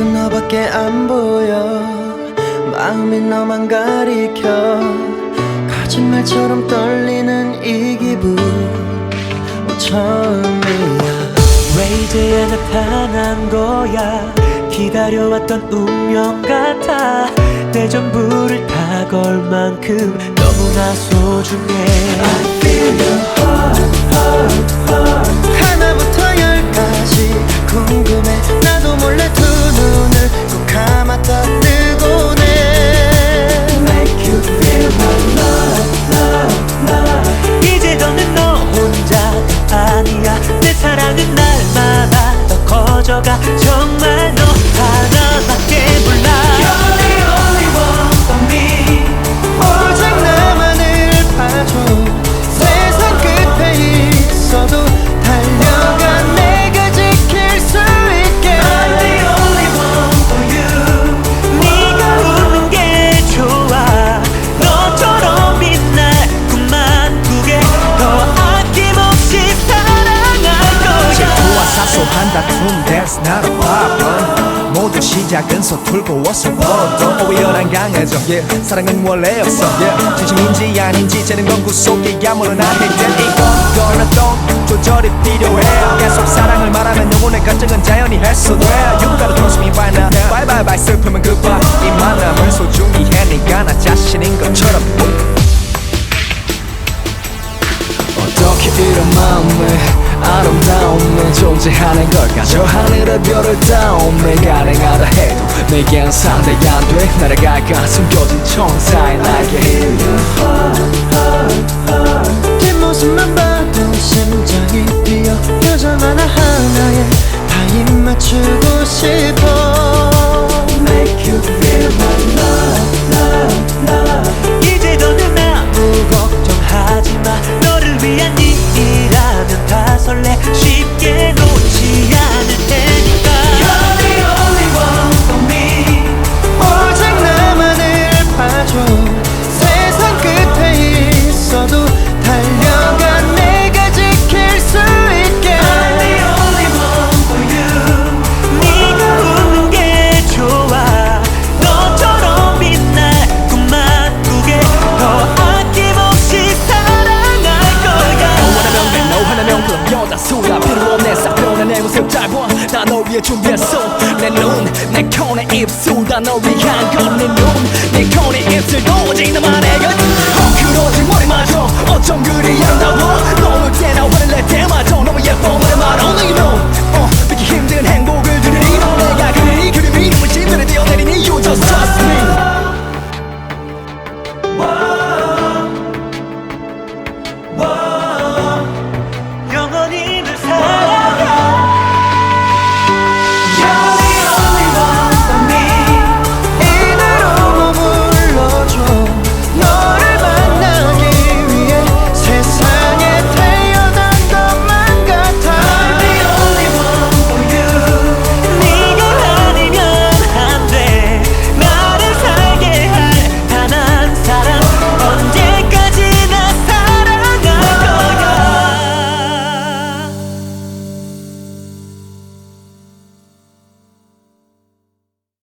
안 보여. 마음이 너만 가리켜 거짓말처럼 떨리는 이 기분. 처음이야. 왜 이제야 나타난 거야. 기다려왔던 운명 같아. 내 전부를 다 걸 만큼 너무나 소중해. 하나부터 열까지 궁금해 끝 작은 서툴고왔을 뻔 오히려난 강해져. Yeah. 사랑은 원래였어. Yeah. 진심인지 아닌지 재는 건 구속이야 물론 that 이건 또 조절이 필요해. 계속 사랑을 말하면 영혼의 갈증은 자연히 해소돼. You gotta trust me right now Bye bye bye. 슬픔은 goodbye. 이 만남을 소중히 해. 네가 나 자신인 것처럼. 어떻게 이런 마음에 아름다움에 존재하는 걸까 저 하늘의 별을 닿음에 가능하다 해도 내겐 상대가 안돼. 날아갈까 숨겨진 천사의 날개 여자 수야 필요 없네 싹 변해내 모습 짧아 나 널 위해 준비했어. 내눈내 콘의 입술 다 널 위한 건내눈내 콘의 입술 오직 너만의 것 헝클어진 머리마저 어쩜 아름다워